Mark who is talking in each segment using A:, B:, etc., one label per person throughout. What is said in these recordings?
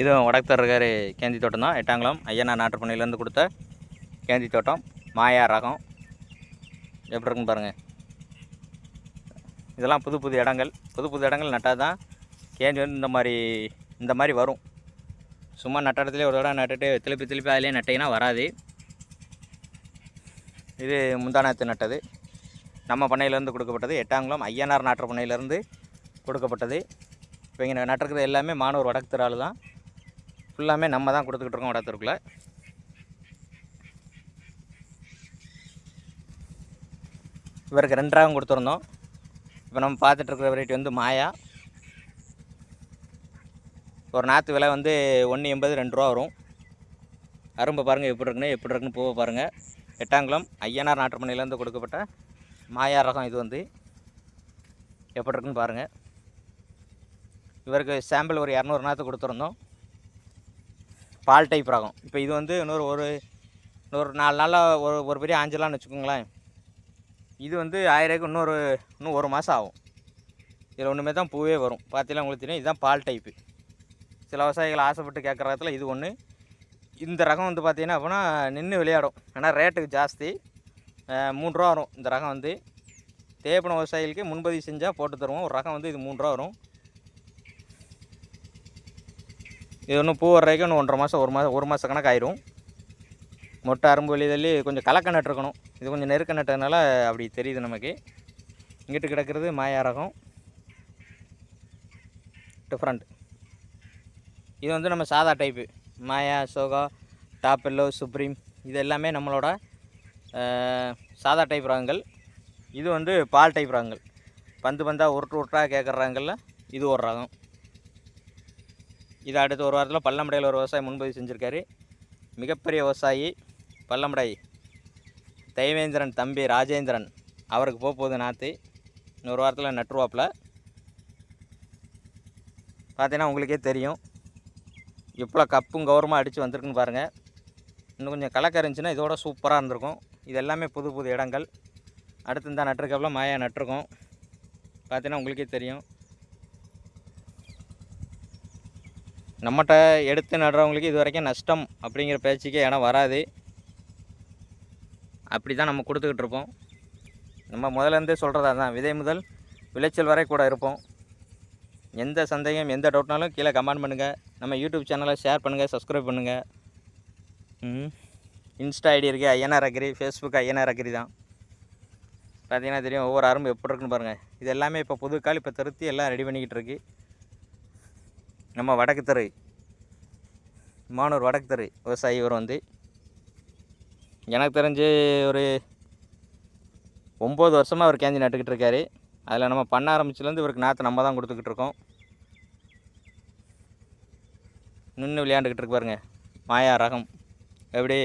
A: இதுவும் வடக்கு இருக்காரு கேந்தி தோட்டம் தான். எட்டாங்குளம் ஐயனா நாட்டுப்பண்ணையிலேருந்து கொடுத்த கேந்தி தோட்டம். மாயா ரகம். எப்படி இருக்குன்னு பாருங்கள் இதெல்லாம் புது புது இடங்கள். புது புது இடங்கள் நட்டால் தான் கேந்தி வந்து இந்த மாதிரி இந்த மாதிரி வரும். சும்மா நட்ட இடத்துல ஒரு தடவை நட்டுட்டு திருப்பி திருப்பி அதிலே நட்டிங்கன்னா வராது. இது முந்தானத்து நட்டது. நம்ம பண்ணையிலேருந்து கொடுக்கப்பட்டது. எட்டாங்குளம் ஐயனார் நாட்டு பண்ணையிலேருந்து கொடுக்கப்பட்டது. இப்போ இங்கே நட்டுருக்கிறது எல்லாமே மாணவர் வடக்கு ஆள் தான். ஃபுல்லாமே நம்ம தான் கொடுத்துக்கிட்டு இருக்கோம் வடத்தூருக்குள்ளே இவருக்கு ரெண்டு கொடுத்துருந்தோம். இப்போ நம்ம பார்த்துட்ருக்குற வெரைட்டி வந்து மாயா. ஒரு நாற்று விலை வந்து ஒன்று எண்பது ரெண்டு ரூபா வரும். அரும்பு பாருங்கள் எப்படி இருக்குன்னு எப்படி இருக்குன்னு பூவை பாருங்கள் எட்டாங்குளம் ஐயனார் நாட்டுமனையிலேருந்து கொடுக்கப்பட்ட மாயா ரகம் இது வந்து. எப்படி இருக்குன்னு பாருங்கள் இவருக்கு சாம்பிள் ஒரு இரநூறு நாற்று கொடுத்துருந்தோம். பால் டைப் ரகம். இப்போ இது வந்து இன்னொரு ஒரு இன்னொரு நாலு நாளில் ஒரு ஒரு பெரிய ஆஞ்சலான்னு வச்சுக்கோங்களேன். இது வந்து ஆயிரக்கு இன்னொரு இன்னும் ஒரு மாதம் ஆகும். இதில் ஒன்றுமே தான் பூவே வரும். பார்த்தீங்களா உங்களுக்கு தெரியும்? இதுதான் பால் டைப்பு சில விவசாயிகள் ஆசைப்பட்டு கேட்குற ரகத்தில் இது ஒன்று இந்த ரகம் வந்து பார்த்தீங்கன்னா அப்படின்னா நின்று விளையாடும். ஆனால் ரேட்டுக்கு ஜாஸ்தி. மூன்றுரூவா ரூபா வரும் இந்த ரகம் வந்து. தேவைப்படும் விவசாயிகளுக்கு முன்பதிவு செஞ்சால் போட்டு தருவோம். ஒரு ரகம் வந்து இது மூன்றுரூவா ரூபா வரும். இது ஒன்றும் பூ வர்றதுக்கு இன்னும் ஒன்றரை மாதம் ஒரு மாதம் ஒரு மாத கணக்கு ஆயிரும். மொட்டை அரும்பு வெளிதள்ளி கொஞ்சம் கலக்க நட்டுருக்கணும் இது கொஞ்சம் நெருக்க நட்டதுனால அப்படி தெரியுது நமக்கு. இங்கிட்டு கிடக்கிறது மாயாரகம். டிஃப்ரெண்ட் இது வந்து நம்ம சாதா டைப்பு மாயா சோகா டாப்பெல்லோ சுப்ரீம் இது எல்லாமே நம்மளோட சாதா டைப் ரகங்கள். இது வந்து பால் டைப் ரகங்கள். பந்து பந்தாக உருட்டு உருட்டாக கேட்குற ரகங்களில் இது ஒரு ரகம். இது அடுத்த ஒரு வாரத்தில் பல்லமடையில் ஒரு விவசாயி முன்பதிவு செஞ்சுருக்காரு. மிகப்பெரிய விவசாயி பல்லமடை தெய்வேந்திரன் தம்பி ராஜேந்திரன் அவருக்கு போக போகுது நாற்று இன்னொரு வாரத்தில் நட்டுருவாப்பில் பார்த்தீங்கன்னா உங்களுக்கே தெரியும். இவ்வளோ கப்பும் கௌரவமாக அடித்து வந்திருக்குன்னு பாருங்கள் இன்னும் கொஞ்சம் கலக்க இருந்துச்சுன்னா இதோட சூப்பராக இருந்திருக்கும். இது எல்லாமே புது புது இடங்கள். அடுத்து இந்த நட்டுருக்கப்பல மாயா நட்டிருக்கோம் பார்த்தீங்கன்னா உங்களுக்கே தெரியும். நம்மகிட்ட எடுத்து நடுறவங்களுக்கு இது வரைக்கும் நஷ்டம் அப்படிங்கிற பேச்சுக்கே இடம் வராது. அப்படி தான் நம்ம கொடுத்துக்கிட்டு இருப்போம். நம்ம முதலேருந்தே சொல்கிறதா தான் விதை முதல் விளைச்சல் வரை கூட இருப்போம். எந்த சந்தேகம் எந்த டவுட்னாலும் கீழே கமெண்ட் பண்ணுங்கள் நம்ம யூடியூப் சேனலை ஷேர் பண்ணுங்கள் சப்ஸ்கிரைப் பண்ணுங்கள் இன்ஸ்டா ஐடி இருக்குது INR agri. Facebook INR agri தான். பார்த்தீங்கன்னா தெரியும் ஒவ்வொரு அரும்பு எப்படி இருக்குன்னு பாருங்கள் இது எல்லாமே இப்போ புது கால் இப்போ திருத்தி எல்லாம் ரெடி பண்ணிக்கிட்டு இருக்கு. நம்ம வடக்கு தெரு. மானூர் வடக்கு தெரு. விவசாயி இவர் வந்து. எனக்கு தெரிஞ்சு ஒரு ஒம்பது வருஷமாக அவர் கேஞ்சி நட்டுக்கிட்டு இருக்காரு. அதில் நம்ம பண்ண ஆரம்பிச்சுலேருந்து இவருக்கு நாற்று நம்ம தான் கொடுத்துக்கிட்டு இருக்கோம். நின்று விளையாண்டுக்கிட்டு இருக்கு பாருங்க. மாயா ரகம். எப்படி?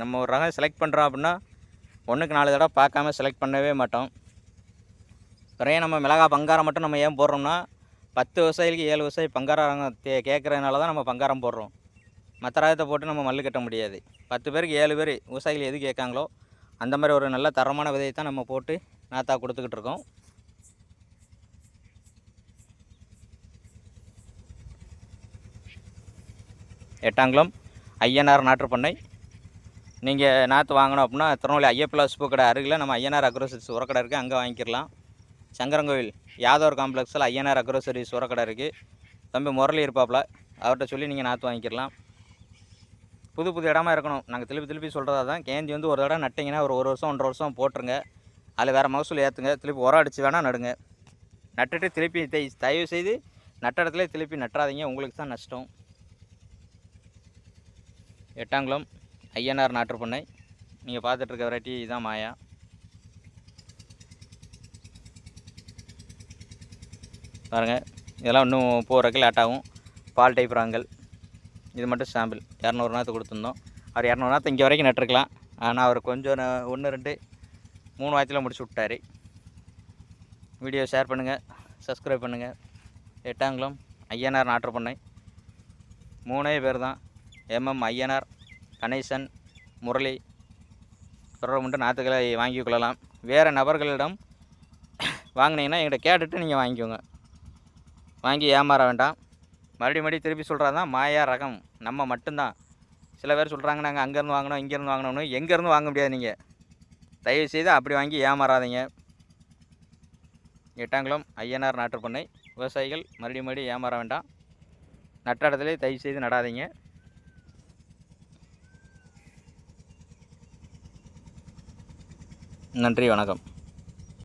A: நம்ம ஒரு ரகம் செலக்ட் பண்ணுறோம் அப்படின்னா ஒன்றுக்கு நாலு தடவை பார்க்காம செலக்ட் பண்ணவே மாட்டோம். ஒரே நம்ம மிளகா பங்காரம் மட்டும் நம்ம ஏன் போடுறோம்னா பத்து விவசாயிகளுக்கு ஏழு விவசாயி பங்காரம் தே கேட்குறதுனால தான் நம்ம பங்காரம் போடுறோம். மற்ற ராயத்தை போட்டு நம்ம மல்லு கட்ட முடியாது. பத்து பேருக்கு ஏழு பேர் விவசாயிகள் எது கேட்காங்களோ அந்த மாதிரி ஒரு நல்ல தரமான விதையை தான் நம்ம போட்டு நாத்தா கொடுத்துக்கிட்டு இருக்கோம். எட்டாங்குளம் ஐயனார் நாற்றுப்பண்ணை நீங்கள் நாற்று வாங்கணும் அப்படின்னா திருநெல்வேலி ஐயப்பிளாஸ் பூக்கடை அருகில் நம்ம ஐயனார் அக்ரோ உரக்கடை இருக்குது அங்கே வாங்கிக்கலாம். சங்கரங்கோவில் யாதவர் காம்ப்ளெக்ஸில் ஐயனார் அக்ரோ சர்வீஸ் உரக்கடை இருக்குது தம்பி முரளி இருப்பாப்பில் அவர்கிட்ட சொல்லி நீங்கள் நாற்று வாங்கிக்கலாம் புது புது இடமா இருக்கணும். நாங்கள் திருப்பி திருப்பி சொல்கிறதா தான். கேந்தி வந்து ஒரு தடவை நட்டிங்கன்னா ஒரு ஒரு வருஷம் ஒன்றரை வருஷம் போட்டுருங்க. அதில் வேறு மகசூல் ஏற்றுங்க திருப்பி உரம் அடித்து வேணால் நடுங்க. நட்டுட்டு திருப்பி தை- தயவு செய்து நட்ட இடத்துல திருப்பி நட்டுறாதீங்க உங்களுக்கு தான் நஷ்டம். எட்டாங்குளம் ஐயனார் நாட்டுப்பண்ணை நீங்கள் பார்த்துட்ருக்க வெரைட்டி இதுதான் மாயா. பாருங்கள் இதெல்லாம் இன்னும் போகிறக்கு லேட் ஆகும். பால் டைப் ராங்கல். இது மட்டும் சாம்பிள் இரநூறு நாற்று கொடுத்துருந்தோம். அவர் இரநூறு நாற்று இங்கே வரைக்கும் நட்டுருக்கலாம். ஆனால் அவர் கொஞ்சம் ஒன்று ரெண்டு மூணு வாரத்தில் முடிச்சு விட்டாரு. வீடியோ ஷேர் பண்ணுங்கள் சப்ஸ்கிரைப் பண்ணுங்கள் எட்டாங்குளம் ஐயனார் நாட்டு பண்ணை. மூணே பேர் தான். எம்எம் ஐயனார் கணேசன் முரளி. தொடர்பு மட்டும் நாற்றுகளை வாங்கிக் கொள்ளலாம். வேறு நபர்களிடம் வாங்கினீங்கன்னா எங்கள்கிட்ட கேட்டுட்டு நீங்கள் வாங்கிக்கோங்க. வாங்கி ஏமாற வேண்டாம். மறுபடியும் மறுபடியும் திருப்பி சொல்கிறது தான் மாயா ரகம். நம்ம மட்டும்தான். சில பேர் சொல்கிறாங்க நாங்கள் அங்கேருந்து வாங்கினோம் இங்கேருந்து வாங்கினோம்னு எங்கேருந்து வாங்க முடியாது நீங்கள் தயவு செய்து அப்படி வாங்கி ஏமாறாதீங்க. எட்டாங்குளம் ஐயனார் நாட்டு பண்ணை. விவசாயிகள் மறுபடியும் மறுபடியும் ஏமாற வேண்டாம். நட்ட இடத்துல தயவு செய்து நடாதீங்க. நன்றி வணக்கம்.